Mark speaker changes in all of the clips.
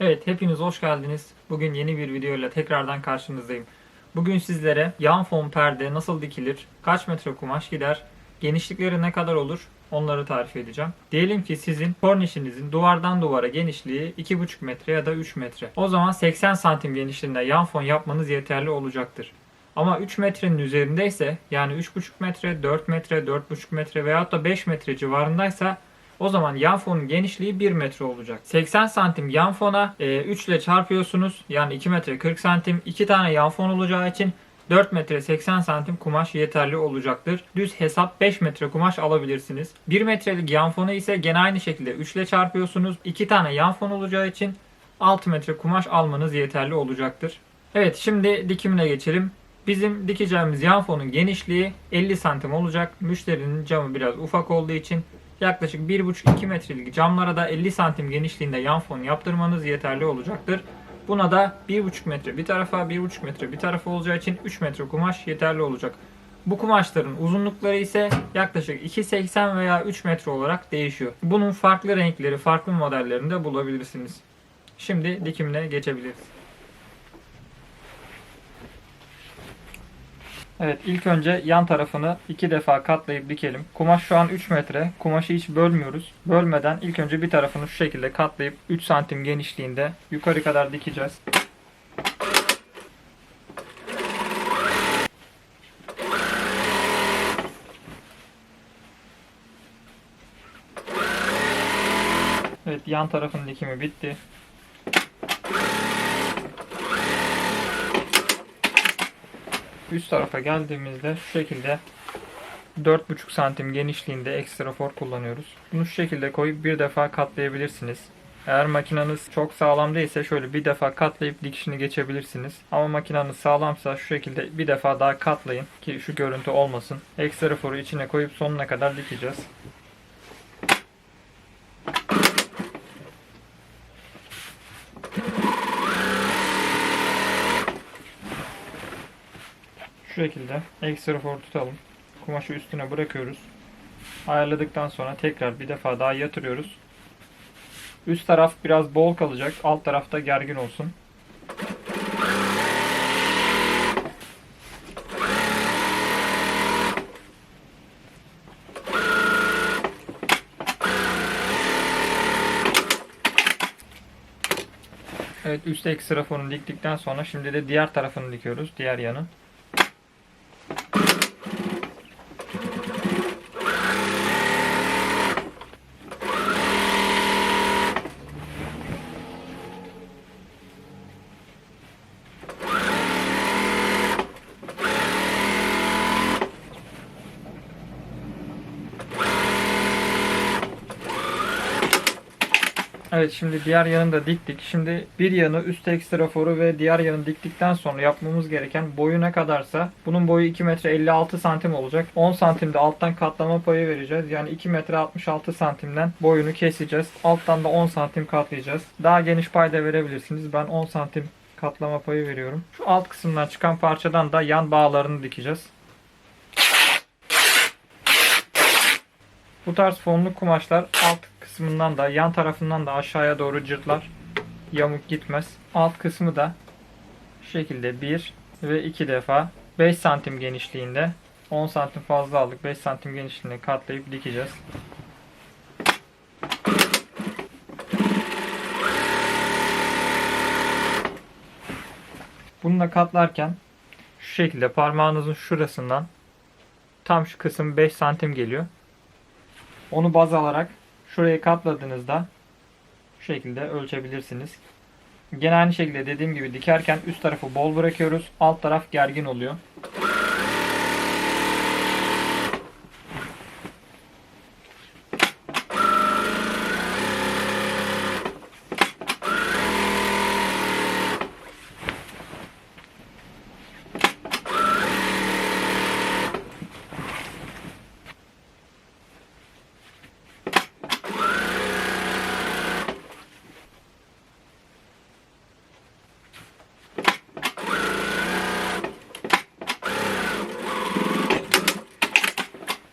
Speaker 1: Evet, hepiniz hoş geldiniz. Bugün yeni bir videoyla tekrardan karşınızdayım. Bugün sizlere yan fon perde nasıl dikilir, kaç metre kumaş gider, genişlikleri ne kadar olur onları tarif edeceğim. Diyelim ki sizin kornişinizin duvardan duvara genişliği 2,5 metre ya da 3 metre. O zaman 80 santim genişliğinde yan fon yapmanız yeterli olacaktır. Ama 3 metrenin üzerindeyse yani 3,5 metre, 4 metre, 4,5 metre veyahut da 5 metre civarındaysa o zaman yan fonun genişliği 1 metre olacak. 80 santim yan fona e, 3 ile çarpıyorsunuz. Yani 2 metre 40 santim. 2 tane yan fon olacağı için 4 metre 80 santim kumaş yeterli olacaktır. Düz hesap 5 metre kumaş alabilirsiniz. 1 metrelik yan fonu ise gene aynı şekilde 3 ile çarpıyorsunuz. 2 tane yan fon olacağı için 6 metre kumaş almanız yeterli olacaktır. Evet şimdi dikimine geçelim. Bizim dikeceğimiz yan fonun genişliği 50 santim olacak. Müşterinin camı biraz ufak olduğu için yaklaşık 1,5-2 metrelik camlara da 50 santim genişliğinde yan fon yaptırmanız yeterli olacaktır. Buna da 1,5 metre bir tarafa 1,5 metre bir tarafa olacağı için 3 metre kumaş yeterli olacak. Bu kumaşların uzunlukları ise yaklaşık 2,80 veya 3 metre olarak değişiyor. Bunun farklı renkleri, farklı modellerinde bulabilirsiniz. Şimdi dikimine geçebiliriz. Evet ilk önce yan tarafını iki defa katlayıp dikelim. Kumaş şu an 3 metre. Kumaşı hiç bölmüyoruz. Bölmeden ilk önce bir tarafını şu şekilde katlayıp 3 santim genişliğinde yukarı kadar dikeceğiz. Evet yan tarafın dikimi bitti. Üst tarafa geldiğimizde şu şekilde 4,5 santim genişliğinde ekstra for kullanıyoruz. Bunu şu şekilde koyup bir defa katlayabilirsiniz. Eğer makineniz çok sağlam değilse şöyle bir defa katlayıp dikişini geçebilirsiniz. Ama makineniz sağlamsa şu şekilde bir defa daha katlayın ki şu görüntü olmasın. Ekstra foru içine koyup sonuna kadar dikeceğiz. Şu şekilde ekstra for tutalım. Kumaşı üstüne bırakıyoruz. Ayarladıktan sonra tekrar bir defa daha yatırıyoruz. Üst taraf biraz bol kalacak. Alt tarafta gergin olsun. Evet üst ekstra forunu diktikten sonra şimdi de diğer tarafını dikiyoruz. Diğer yanı. Evet şimdi diğer yanını da diktik. Şimdi bir yanı üst ekstra foru ve diğer yanı diktikten sonra yapmamız gereken boyu ne kadarsa bunun boyu 2 metre 56 santim olacak. 10 santimde alttan katlama payı vereceğiz. Yani 2 metre 66 santimden boyunu keseceğiz. Alttan da 10 santim katlayacağız. Daha geniş pay da verebilirsiniz. Ben 10 santim katlama payı veriyorum. Şu alt kısımdan çıkan parçadan da yan bağlarını dikeceğiz. Bu tarz fonlu kumaşlar alt kısmından da yan tarafından da aşağıya doğru cırtlar. Yamuk gitmez. Alt kısmı da şu şekilde 1 ve 2 defa 5 santim genişliğinde 10 santim fazla aldık. 5 santim genişliğinde katlayıp dikeceğiz. Bununla katlarken şu şekilde parmağınızın şurasından tam şu kısım 5 santim geliyor. Onu baz alarak şuraya katladığınızda şu şekilde ölçebilirsiniz. Gene aynı şekilde dediğim gibi dikerken üst tarafı bol bırakıyoruz. Alt taraf gergin oluyor.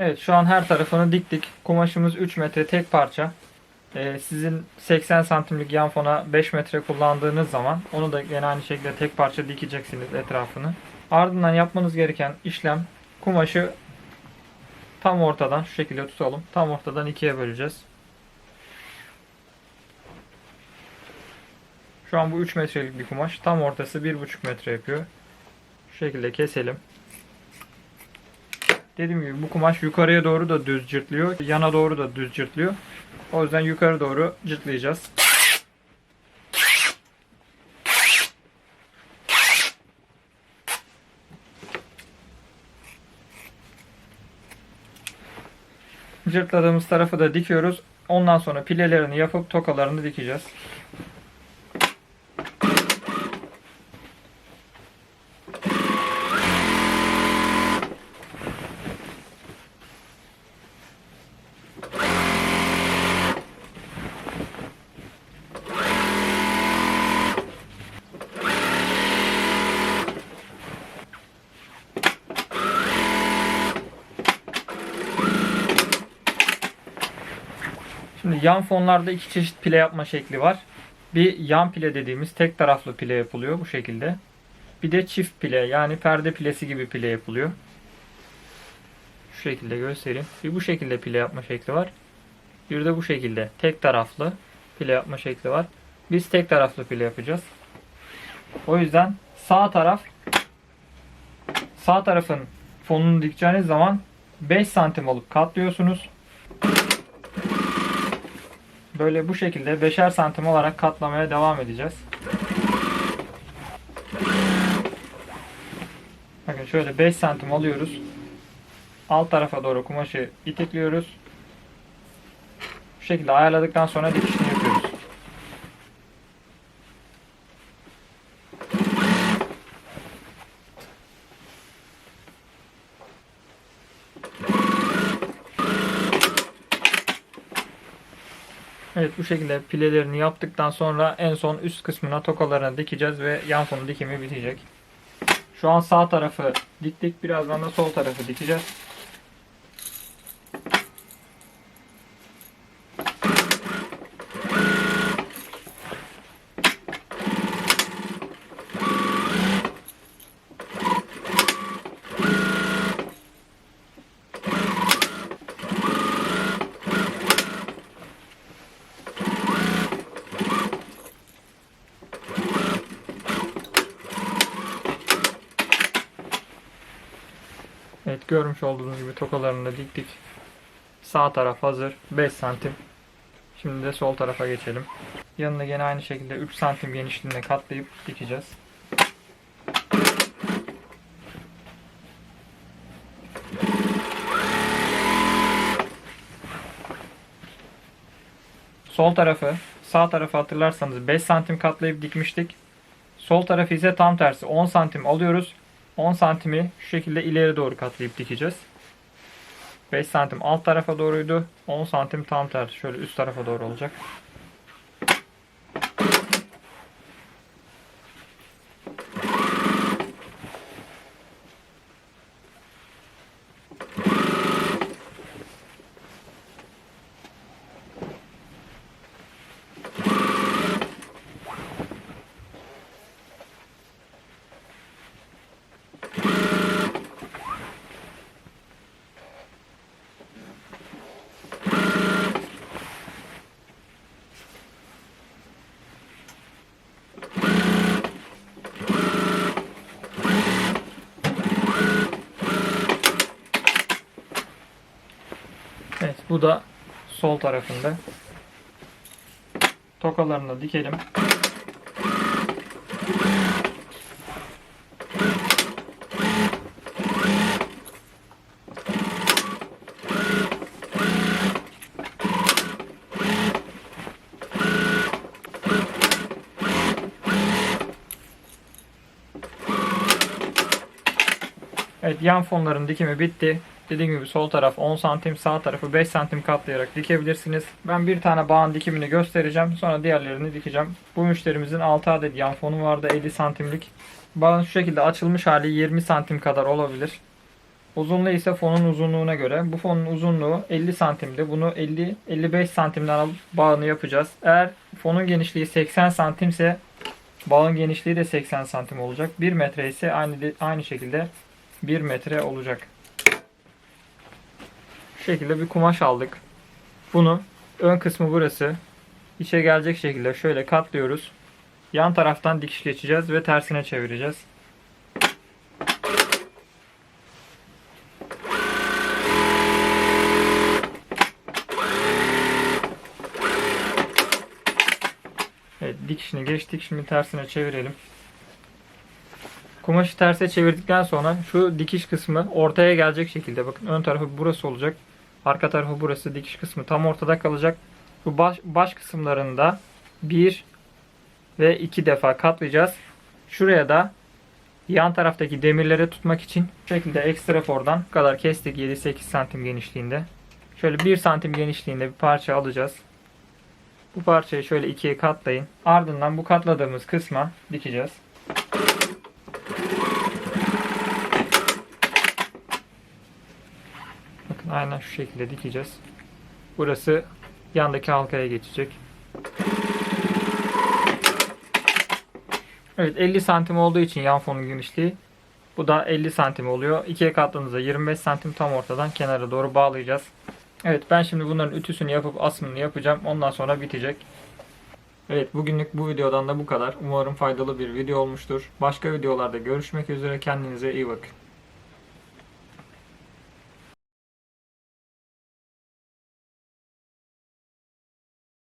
Speaker 1: Evet şu an her tarafını diktik. Kumaşımız 3 metre tek parça. Ee, sizin 80 santimlik yan fona 5 metre kullandığınız zaman onu da yine aynı şekilde tek parça dikeceksiniz etrafını. Ardından yapmanız gereken işlem kumaşı tam ortadan şu şekilde tutalım. Tam ortadan ikiye böleceğiz. Şu an bu 3 metrelik bir kumaş. Tam ortası 1,5 metre yapıyor. Şu şekilde keselim. Dediğim gibi bu kumaş yukarıya doğru da düz cırtlıyor. Yana doğru da düz cırtlıyor. O yüzden yukarı doğru cırtlayacağız. Cırtladığımız tarafı da dikiyoruz. Ondan sonra pilelerini yapıp tokalarını dikeceğiz. Yan fonlarda iki çeşit pile yapma şekli var. Bir yan pile dediğimiz tek taraflı pile yapılıyor bu şekilde. Bir de çift pile yani perde pilesi gibi pile yapılıyor. Şu şekilde göstereyim. Bir bu şekilde pile yapma şekli var. Bir de bu şekilde tek taraflı pile yapma şekli var. Biz tek taraflı pile yapacağız. O yüzden sağ taraf sağ tarafın fonunu dikeceğiniz zaman 5 santim alıp katlıyorsunuz. Böyle bu şekilde 5'er santim olarak katlamaya devam edeceğiz. Bakın şöyle 5 santim alıyoruz. Alt tarafa doğru kumaşı itikliyoruz. Bu şekilde ayarladıktan sonra dikişini yapıyoruz. Evet bu şekilde pilelerini yaptıktan sonra en son üst kısmına tokalarını dikeceğiz ve yan fonu dikimi bitecek. Şu an sağ tarafı diktik. Birazdan da sol tarafı dikeceğiz. Görmüş olduğunuz gibi tokalarını da diktik. Sağ taraf hazır. 5 santim. Şimdi de sol tarafa geçelim. Yanına gene aynı şekilde 3 santim genişliğinde katlayıp dikeceğiz. Sol tarafı, sağ tarafı hatırlarsanız 5 santim katlayıp dikmiştik. Sol tarafı ise tam tersi 10 santim alıyoruz. 10 santimi şu şekilde ileri doğru katlayıp dikeceğiz. 5 santim alt tarafa doğruydu. 10 santim tam tersi. Şöyle üst tarafa doğru olacak. Evet bu da sol tarafında. Tokalarını da dikelim. Evet yan fonların dikimi bitti. Dediğim gibi sol taraf 10 santim, sağ tarafı 5 santim katlayarak dikebilirsiniz. Ben bir tane bağın dikimini göstereceğim. Sonra diğerlerini dikeceğim. Bu müşterimizin 6 adet yan fonu vardı 50 santimlik. Bağın şu şekilde açılmış hali 20 santim kadar olabilir. Uzunluğu ise fonun uzunluğuna göre. Bu fonun uzunluğu 50 santimdi. Bunu 50-55 santimden alıp bağını yapacağız. Eğer fonun genişliği 80 santimse bağın genişliği de 80 santim olacak. 1 metre ise aynı aynı şekilde 1 metre olacak. Şekilde bir kumaş aldık. Bunu ön kısmı burası. içe gelecek şekilde şöyle katlıyoruz. Yan taraftan dikiş geçeceğiz ve tersine çevireceğiz. Evet dikişini geçtik. Şimdi tersine çevirelim. Kumaşı terse çevirdikten sonra şu dikiş kısmı ortaya gelecek şekilde bakın ön tarafı burası olacak. Arka tarafı burası dikiş kısmı tam ortada kalacak. Bu baş, baş kısımlarında bir ve iki defa katlayacağız. Şuraya da yan taraftaki demirlere tutmak için şekilde ekstra fordan kadar kestik 7-8 santim genişliğinde. Şöyle 1 santim genişliğinde bir parça alacağız. Bu parçayı şöyle ikiye katlayın. Ardından bu katladığımız kısma dikeceğiz. Aynen şu şekilde dikeceğiz. Burası yandaki halkaya geçecek. Evet 50 santim olduğu için yan fonun genişliği. Bu da 50 santim oluyor. İkiye katladığınızda 25 santim tam ortadan kenara doğru bağlayacağız. Evet ben şimdi bunların ütüsünü yapıp asımını yapacağım. Ondan sonra bitecek. Evet bugünlük bu videodan da bu kadar. Umarım faydalı bir video olmuştur. Başka videolarda görüşmek üzere. Kendinize iyi bakın.